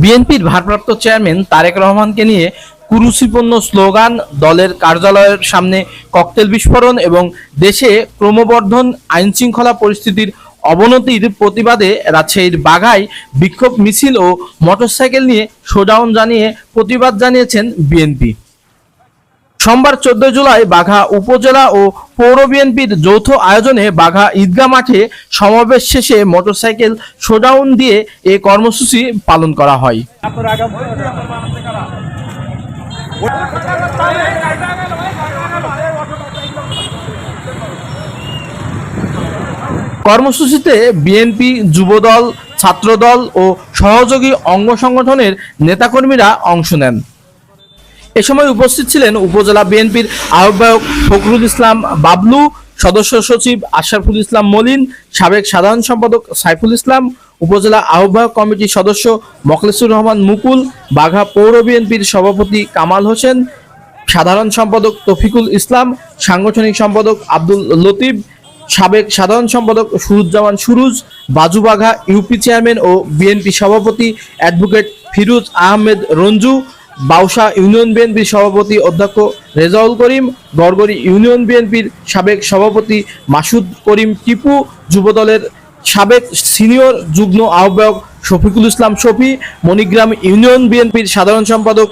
বিএনপির ভারপ্রাপ্ত চেয়ারম্যান তারেক রহমানকে নিয়ে কুরুচিপূর্ণ স্লোগান, দলের কার্যালয়ের সামনে ককটেল বিস্ফোরণ এবং দেশে ক্রমবর্ধন আইনশৃঙ্খলা পরিস্থিতির অবনতির প্রতিবাদে রাজশাহীর বাঘায় বিক্ষোভ মিছিল ও মোটরসাইকেল নিয়ে শোডাউন জানিয়ে প্রতিবাদ জানিয়েছেন বিএনপি। সোমবার চোদ্দ জুলাই বাঘা উপজেলা ও পৌর বিএনপির যৌথ আয়োজনে বাঘা ঈদগাহ মাঠে সমাবেশ শেষে মোটরসাইকেল শোডাউন দিয়ে এ কর্মসূচি পালন করা হয়। কর্মসূচিতে বিএনপি, যুবদল, ছাত্রদল ও সহযোগী অঙ্গ সংগঠনের নেতাকর্মীরা অংশ নেন। এ সময় উপস্থিত ছিলেন উপজেলা বিএনপির আহ্বায়ক ফখরুল ইসলাম বাবলু, সদস্য সচিব আশরাফুল ইসলাম মলিন, সাবেক সাধারণ সম্পাদক সাইফুল ইসলাম, উপজেলা আহ্বায়ক কমিটির সদস্য মখলেসুর রহমান মুকুল, বাঘা পৌর বিএনপির সভাপতি কামাল হোসেন, সাধারণ সম্পাদক তফিকুল ইসলাম, সাংগঠনিক সম্পাদক আব্দুল লতিফ, সাবেক সাধারণ সম্পাদক সুরুজ্জামান সুরুজ বাজুবাঘা ইউপি চেয়ারম্যান ও বিএনপি সভাপতি অ্যাডভোকেট ফিরোজ আহমেদ রঞ্জু বাউসা ইউনিয়ন বিএনপির সভাপতি অধ্যক্ষ রেজাউল করিম গড়গড়ি ইউনিয়ন বিএনপির সাবেক সভাপতি মাসুদ করিম টিপু যুবদলের সাবেক সিনিয়র যুগ্ম আহ্বায়ক শফিকুল ইসলাম শফি, মণিগ্রাম ইউনিয়ন বিএনপির সাধারণ সম্পাদক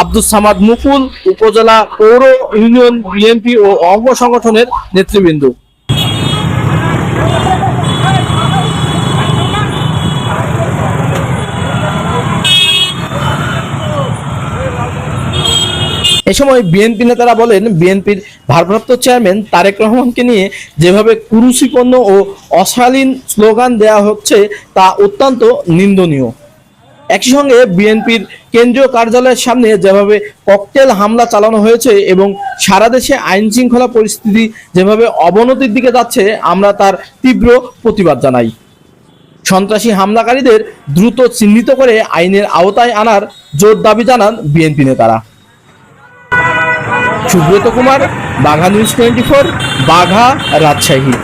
আব্দুল সামাদ মুকুল, উপজেলা পৌর ইউনিয়ন বিএনপি ও অঙ্গ সংগঠনের নেতৃবৃন্দ। এ সময় বিএনপি নেতারা বলেন, বিএনপির ভারপ্রাপ্ত চেয়ারম্যান তারেক রহমানকে নিয়ে যেভাবে কুরুচিপন্ন ও অশালীন স্লোগান দেওয়া হচ্ছে, তা অত্যন্ত নিন্দনীয়। একই সঙ্গে বিএনপির কেন্দ্রীয় কার্যালয়ের সামনে যেভাবে ককটেল হামলা চালানো হয়েছে এবং সারা দেশে আইন শৃঙ্খলা পরিস্থিতি যেভাবে অবনতির দিকে যাচ্ছে, আমরা তার তীব্র প্রতিবাদ জানাই। সন্ত্রাসী হামলাকারীদের দ্রুত চিহ্নিত করে আইনের আওতায় আনার জোর দাবি জানান বিএনপি নেতারা। Subrata Kumar Bagha news twenty four Bagha Rajshahi.